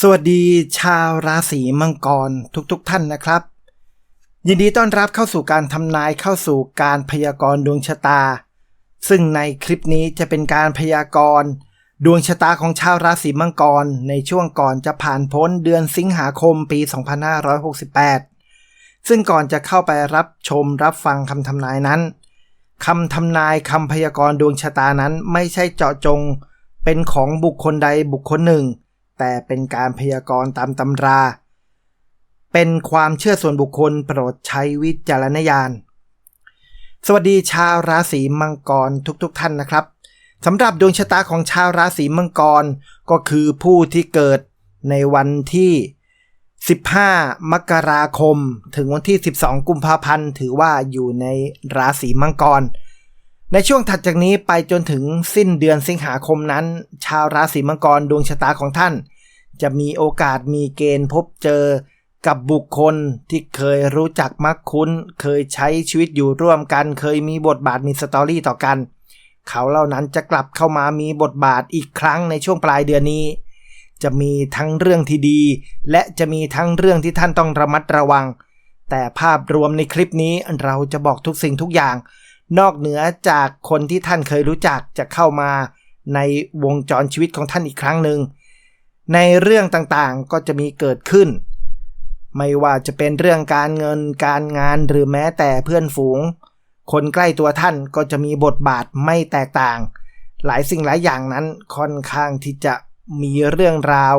สวัสดีชาวราศีมังกรทุกๆทท่านนะครับ ยินดีต้อนรับเข้าสู่การทำนายเข้าสู่การพยากรณ์ดวงชะตา ซึ่งในคลิปนี้จะเป็นการพยากรณ์ดวงชะตาของชาวราศีมังกรในช่วงก่อนจะผ่านพ้นเดือนสิงหาคมปี 2568 ซึ่งก่อนจะเข้าไปรับชมรับฟังคำทำนายนั้นคำทำนายคำพยากรณ์ดวงชะตานั้นไม่ใช่เจาะจง เป็นของบุคคลใดบุคคลหนึ่ง แต่เป็นการพยากรณ์ตามตำรา เป็นความเชื่อส่วนบุคคลโปรดใช้วิจารณญาณ สวัสดีชาวราศีมังกรทุกๆทท่านนะครับสำหรับดวงชะตาของชาวราศีมังกรก็คือผู้ที่เกิดในวันที่ 15 มกราคม ถึงวันที่ 12 กุมภาพันธ์ ถือว่าอยู่ในราศีมังกร ในช่วงถัดจากนี้ไปจนถึงสิ้นเดือนสิงหาคมนั้น ชาวราศีมังกรดวงชะตาของท่าน จะมีโอกาสมีเกณฑ์พบเจอกับบุคคลที่เคยรู้จักมักคุ้น เคยใช้ชีวิตอยู่ร่วมกัน เคยมีบทบาทมีสตอรี่ต่อกัน เขาเหล่านั้นจะกลับเข้ามามีบทบาทอีกครั้งในช่วงปลายเดือนนี้ จะมีทั้งเรื่องที่ดี และจะมีทั้งเรื่องที่ท่านต้องระมัดระวัง แต่ภาพรวมในคลิปนี้เราจะบอกทุกสิ่งทุกอย่าง นอกเหนือจากคนที่ท่านเคยรู้จักจะเข้ามาในวงจรชีวิตของท่านอีกครั้งหนึ่ง ในเรื่องต่างๆก็จะมีเกิดขึ้น ไม่ว่าจะเป็นเรื่องการเงินการงานหรือแม้แต่เพื่อนฝูง คนใกล้ตัวท่านก็จะมีบทบาทไม่แตกต่าง หลายสิ่งหลายอย่างนั้นค่อนข้างที่จะมีเรื่องราว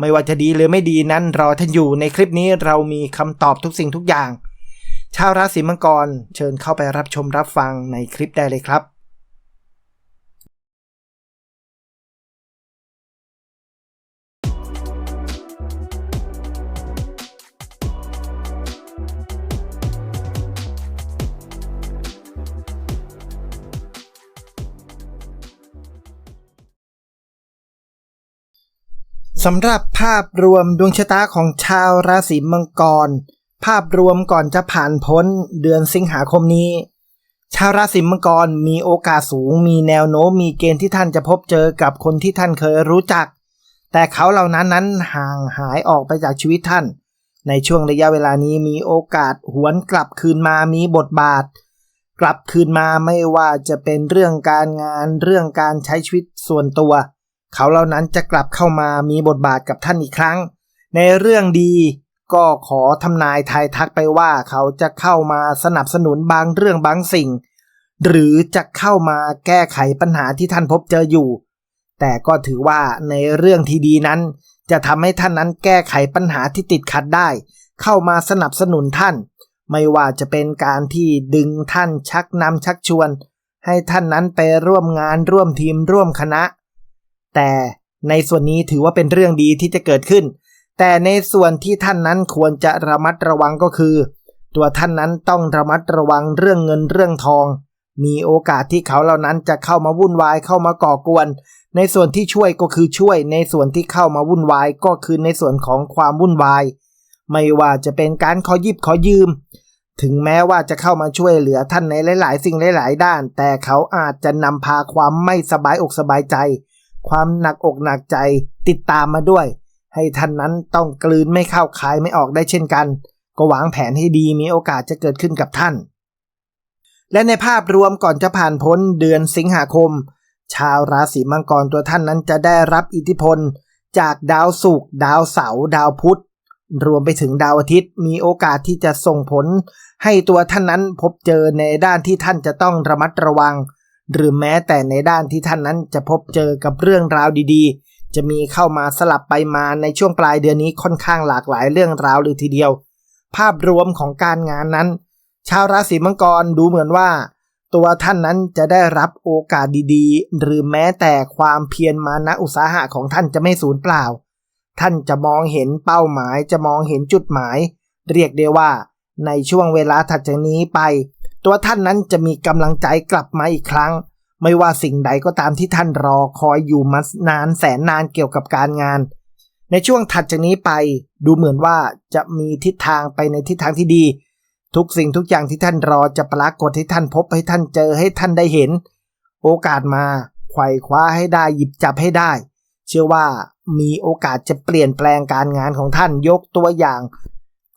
ไม่ว่าจะดีหรือไม่ดีนั้นรอท่านอยู่ในคลิปนี้เรามีคำตอบทุกสิ่งทุกอย่าง ชาวราศีมังกรเชิญเข้าไปรับชมรับฟังในคลิปได้เลยครับ สำหรับภาพรวมดวงชะตาของชาวราศีมังกราพรวมก่อนจะผ่านพ้นเดือนสิงหาคมนี้ ชาวราศีมังกรมีโอกาสสูง มีแนวโน้มมีเกณฑ์ที่ท่านจะพบเจอกับคนที่ท่านเคยรู้จัก แต่เขาเหล่านั้นนั้นห่างหายออกไปจากชีวิตท่าน ในช่วงระยะเวลานี้มีโอกาสหวนกลับคืนมามีบทบาท กลับคืนมาไม่ว่าจะเป็นเรื่องการงานเรื่องการใช้ชีวิตส่วนตัว เขาเหล่านั้นจะกลับเข้ามามีบทบาทกับท่านอีกครั้ง ในเรื่องดี ก็ขอทำนายทายทักไปว่าเขาจะเข้ามาสนับสนุนบางเรื่องบางสิ่ง หรือจะเข้ามาแก้ไขปัญหาที่ท่านพบเจออยู่ แต่ก็ถือว่าในเรื่องที่ดีนั้น จะทำให้ท่านนั้นแก้ไขปัญหาที่ติดขัดได้ เข้ามาสนับสนุนท่าน ไม่ว่าจะเป็นการที่ดึงท่านชักนำชักชวน ให้ท่านนั้นไปร่วมงานร่วมทีมร่วมคณะ แต่ในส่วนนี้ถือว่าเป็นเรื่องดีที่จะเกิดขึ้น แต่ในส่วนที่ท่านนั้นควรจะระมัดระวังก็คือ ตัวท่านนั้นต้องระมัดระวังเรื่องเงินเรื่องทอง มีโอกาสที่เขาเหล่านั้นจะเข้ามาวุ่นวายเข้ามาก่อกวน ในส่วนที่ช่วยก็คือช่วย ในส่วนที่เข้ามาวุ่นวายก็คือในส่วนของความวุ่นวาย ไม่ว่าจะเป็นการขอยิบขอยืม ถึงแม้ว่าจะเข้ามาช่วยเหลือท่านในหลาย ๆ สิ่งหลาย ๆ ด้าน แต่เขาอาจจะนำพาความไม่สบายอกสบายใจ ความหนักอกหนักใจติดตามมาด้วย ให้ท่านนั้นต้องกลืนไม่เข้าคายไม่ออกได้เช่นกัน ก็วางแผนให้ดีมีโอกาสจะเกิดขึ้นกับท่าน และในภาพรวมก่อนจะผ่านพ้นเดือนสิงหาคม ชาวราศีมังกรตัวท่านนั้นจะได้รับอิทธิพล จากดาวศุกร์ดาวเสาร์ดาวพุธรวมไปถึงดาวอาทิตย์มีโอกาสที่จะส่งผล ให้ตัวท่านนั้นพบเจอในด้านที่ท่านจะต้องระมัดระวัง หรือแม้แต่ในด้านที่ท่านนั้นจะพบเจอกับเรื่องราวดีๆ จะมีเข้ามาสลับไปมาในช่วงปลายเดือนนี้ค่อนข้างหลากหลายเรื่องราวเลยทีเดียว ภาพรวมของการงานนั้น ชาวราศีมังกรดูเหมือนว่า ตัวท่านนั้นจะได้รับโอกาสดีๆ หรือแม้แต่ความเพียรมานะอุตสาหะของท่านจะไม่สูญเปล่า ท่านจะมองเห็นเป้าหมายจะมองเห็นจุดหมาย เรียกได้ว่า ในช่วงเวลาถัดจากนี้ไป ตัวท่านนั้นจะมีกำลังใจกลับมาอีกครั้ง ไม่ว่าสิ่งใดก็ตามที่ท่านรอคอยอยู่มานานแสนนานเกี่ยวกับการงาน ในช่วงถัดจากนี้ไปดูเหมือนว่าจะมีทิศทางไปในทิศทางที่ดี ทุกสิ่งทุกอย่างที่ท่านรอจะปรากฏให้ท่านพบให้ท่านเจอให้ท่านได้เห็น โอกาสมาไขว่คว้าให้ได้หยิบจับให้ได้ เชื่อว่ามีโอกาสจะเปลี่ยนแปลงการงานของท่านยกตัวอย่าง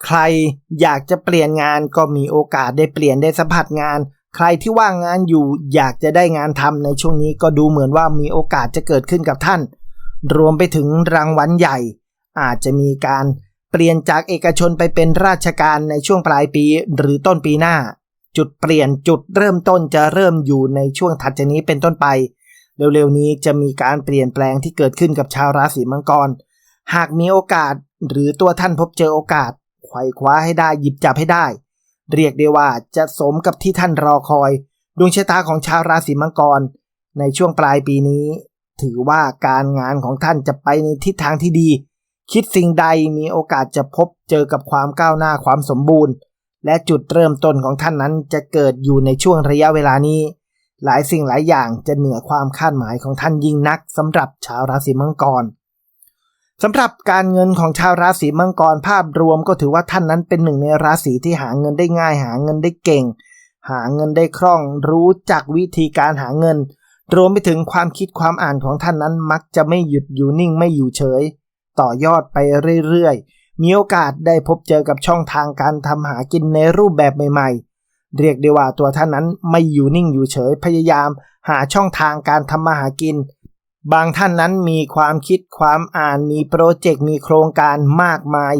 ใครอยากจะเปลี่ยนงานก็มีโอกาสได้เปลี่ยนได้สัมผัสงาน ใครที่ว่างงานอยู่อยากจะได้งานทำในช่วงนี้ก็ดูเหมือนว่ามีโอกาสจะเกิดขึ้นกับท่าน รวมไปถึงรางวัลใหญ่ อาจจะมีการเปลี่ยนจากเอกชนไปเป็นราชการในช่วงปลายปีหรือต้นปีหน้า จุดเปลี่ยนจุดเริ่มต้นจะเริ่มอยู่ในช่วงถัดจากนี้เป็นต้นไป เร็วๆนี้จะมีการเปลี่ยนแปลงที่เกิดขึ้นกับชาวราศีมังกร หากมีโอกาสหรือตัวท่านพบเจอโอกาสไขว่คว้าให้ได้หยิบจับให้ได้ เรียกได้ว่าจะสมกับที่ท่านรอคอย ดวงชะตาของชาวราศีมังกร ในช่วงปลายปีนี้ ถือว่าการงานของท่านจะไปในทิศทางที่ดี คิดสิ่งใดมีโอกาสจะพบเจอกับความก้าวหน้าความสมบูรณ์ และจุดเริ่มต้นของท่านนั้นจะเกิดอยู่ในช่วงระยะเวลานี้ หลายสิ่งหลายอย่างจะเหนือความคาดหมายของท่านยิ่งนักสำหรับชาวราศีมังกร สำหรับการเงินของชาวราศีมังกรภาพรวมก็ถือว่าท่านนั้นเป็นหนึ่งในราศีที่หาเงินได้ง่าย หาเงินได้เก่ง หาเงินได้คล่อง รู้จักวิธีการหาเงิน รวมไปถึงความคิดความอ่านของท่านนั้นมักจะไม่หยุดอยู่นิ่งไม่อยู่เฉย ต่อยอดไปเรื่อยๆมีโอกาสได้พบเจอกับช่องทางการทำหากินในรูปแบบใหม่ ๆ เรียกได้ว่าตัวท่านนั้นไม่อยู่นิ่งอยู่เฉยพยายาม หาช่องทางการทำมาหากิน บางท่านนั้นมีความคิดความอ่านมีโปรเจกต์มีโครงการมากมาย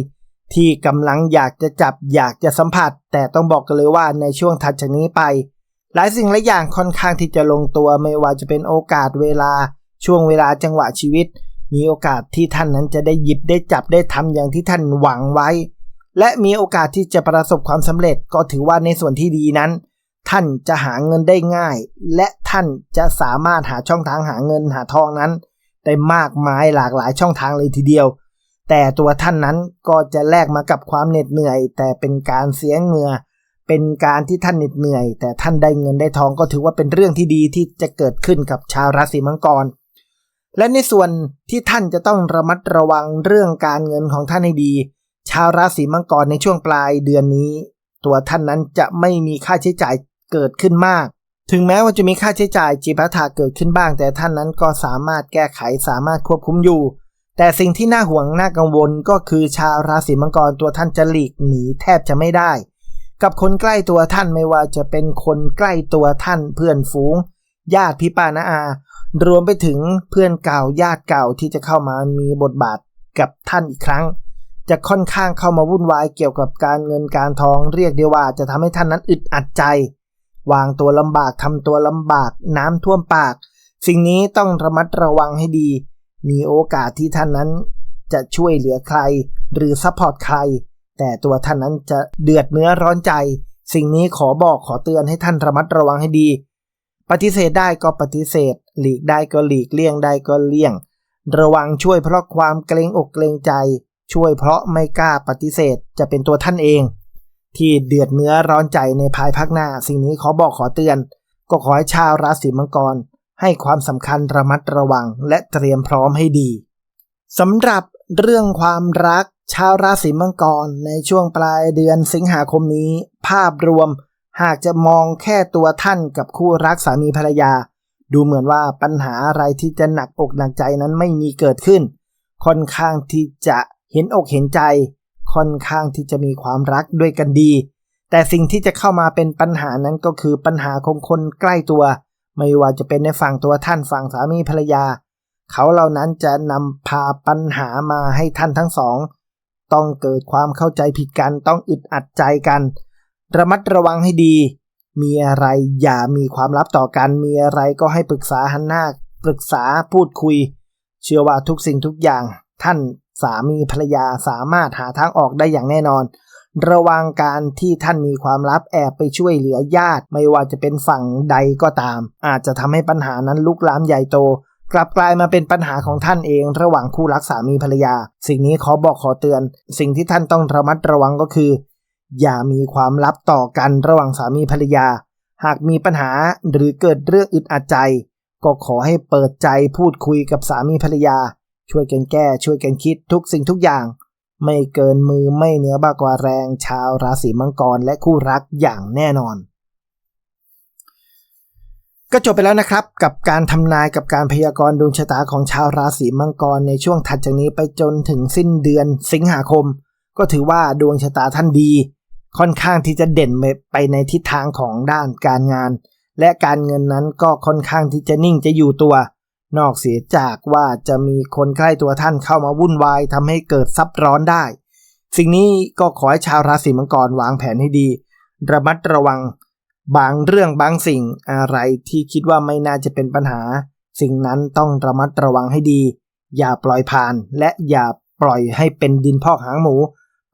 ที่กำลังอยากจะจับอยากจะสัมผัส แต่ต้องบอกกันเลยว่าในช่วงถัดจากนี้ไป หลายสิ่งหลายอย่างค่อนข้างที่จะลงตัวไม่ว่าจะเป็นโอกาสเวลา ช่วงเวลาจังหวะชีวิต มีโอกาสที่ท่านนั้นจะได้หยิบได้จับได้ทำอย่างที่ท่านหวังไว้ และมีโอกาสที่จะประสบความสำเร็จก็ถือว่าในส่วนที่ดีนั้น ท่านจะหาเงินได้ง่าย และท่านจะสามารถหาช่องทางหาเงินหาทองนั้น ได้มากมายหลากหลายช่องทางเลยทีเดียว แต่ตัวท่านนั้นก็จะแลกมากับความเหน็ดเหนื่อย แต่เป็นการเสียเหงื่อเป็นการที่ท่านเหน็ดเหนื่อย แต่ท่านได้เงินได้ทองก็ถือว่าเป็นเรื่องที่ดีที่จะเกิดขึ้นกับชาวราศีมังกร และในส่วนที่ท่านจะต้องระมัดระวังเรื่องการเงินของท่านให้ดี ชาวราศีมังกรในช่วงปลายเดือนนี้ ตัวท่านนั้นจะไม่มีค่าใช้จ่าย เกิดขึ้นมาก ถึงแม้ว่าจะมีค่าใช้จ่ายจีพัทาเกิดขึ้นบ้าง แต่ท่านนั้นก็สามารถแก้ไขสามารถควบคุมอยู่ แต่สิ่งที่น่าห่วงน่ากังวลก็คือชาวราศีมังกรตัวท่านจะหลีกหนีแทบจะไม่ได้ กับคนใกล้ตัวท่านไม่ว่าจะเป็นคนใกล้ตัวท่านเพื่อนฝูง ญาติพี่ป้านาอา รวมไปถึงเพื่อนเก่าญาติเก่าที่จะเข้ามามีบทบาทกับท่านอีกครั้งจะค่อนข้างเข้ามาวุ่นวายเกี่ยวกับการเงินการทองเรียกได้ว่าจะทำให้ท่านนั้นอึดอัดใจ วางตัวลำบากทำตัวลำบาก น้ำท่วมปาก สิ่งนี้ต้องระมัดระวังให้ดี มีโอกาสที่ท่านนั้น จะช่วยเหลือใคร หรือซัพพอร์ตใคร แต่ตัวท่านนั้นจะเดือดเนื้อร้อนใจ สิ่งนี้ขอบอกขอเตือนให้ท่านระมัดระวังให้ดี ปฏิเสธได้ก็ปฏิเสธ หลีกได้ก็หลีกเลี่ยงได้ก็เลี่ยง ระวังช่วยเพราะความเกรงอกเกรงใจ ช่วยเพราะไม่กล้าปฏิเสธจะเป็นตัวท่านเอง ที่เดือดเนื้อร้อนใจในภายภาคหน้า สิ่งนี้ขอบอกขอเตือน ก็ขอให้ชาวราศีมังกร ให้ความสำคัญระมัดระวังและเตรียมพร้อมให้ดีสำหรับเรื่องความรักชาวราศีมังกรในช่วงปลายเดือนสิงหาคมนี้ ภาพรวมหากจะมองแค่ตัวท่านกับคู่รักสามีภรรยา ดูเหมือนว่าปัญหาอะไรที่จะหนักอกหนักใจนั้นไม่มีเกิดขึ้น ค่อนข้างที่จะเห็นอกเห็นใจ ค่อนข้างที่จะมีความรักด้วยกันดี แต่สิ่งที่จะเข้ามาเป็นปัญหานั้นก็คือปัญหาของคนใกล้ตัว ไม่ว่าจะเป็นในฝั่งตัวท่านฝั่งสามีภรรยา เขาเหล่านั้นจะนำพาปัญหามาให้ท่านทั้งสอง ต้องเกิดความเข้าใจผิดกันต้องอึดอัดใจกัน ระมัดระวังให้ดี มีอะไรอย่ามีความลับต่อกัน มีอะไรก็ให้ปรึกษาหันหน้าปรึกษาพูดคุย เชื่อว่าทุกสิ่งทุกอย่างท่าน สามีภรรยาสามารถหาทางออกได้อย่างแน่นอน ระวังการที่ท่านมีความลับแอบไปช่วยเหลือญาติ ไม่ว่าจะเป็นฝั่งใดก็ตาม อาจจะทำให้ปัญหานั้นลุกลามใหญ่โต กลับกลายมาเป็นปัญหาของท่านเองระหว่างคู่รักสามีภรรยา สิ่งนี้ขอบอกขอเตือน สิ่งที่ท่านต้องระมัดระวังก็คือ อย่ามีความลับต่อกันระหว่างสามีภรรยา หากมีปัญหาหรือเกิดเรื่องอึดอัดใจ ก็ขอให้เปิดใจพูดคุยกับสามีภรรยา ช่วยกันแก้ ช่วยกันคิดทุกสิ่งทุกอย่าง ไม่เกินมือไม่เหนือบากว่าแรง ชาวราศีมังกรและคู่รักอย่างแน่นอน ก็จบไปแล้วนะครับ กับการทำนายกับการพยากรณ์ดวงชะตาของชาวราศีมังกรในช่วงถัดจากนี้ไปจนถึงสิ้นเดือนสิงหาคม ก็ถือว่าดวงชะตาท่านดี ค่อนข้างที่จะเด่นไปในทิศทางของด้านการงาน และการเงินนั้นก็ค่อนข้างที่จะนิ่งจะอยู่ตัว นอกเสียจากว่าจะมีคนใกล้ตัวท่านเข้ามาวุ่นวายทำให้เกิดซับร้อนได้ สิ่งนี้ก็ขอให้ชาวราศีมังกรวางแผนให้ดี ระมัดระวังบางเรื่องบางสิ่งอะไรที่คิดว่าไม่น่าจะเป็นปัญหา สิ่งนั้นต้องระมัดระวังให้ดี อย่าปล่อยผ่าน และอย่าปล่อยให้เป็นดินพอกหางหมู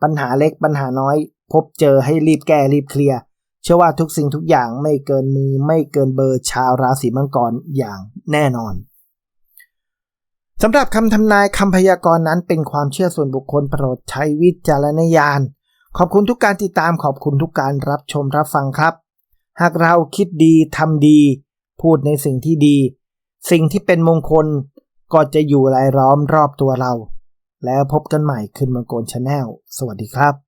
ปัญหาเล็กปัญหาน้อย พบเจอให้รีบแก้รีบเคลียร์เชื่อว่าทุกสิ่งทุกอย่างไม่เกินมือไม่เกินเบอร์ชาวราศีมังกรอย่างแน่นอน สำหรับคำทำนายคำพยากรณ์นั้นเป็นความเชื่อส่วนบุคคลโปรดใช้วิจารณญาณ ขอบคุณทุกการติดตามขอบคุณทุกการรับชมรับฟังครับ หากเราคิดดีทำดี พูดในสิ่งที่ดี สิ่งที่เป็นมงคลก็จะอยู่รายล้อมรอบตัวเรา แล้วพบกันใหม่ขึ้นมังกรชาแนลสวัสดีครับ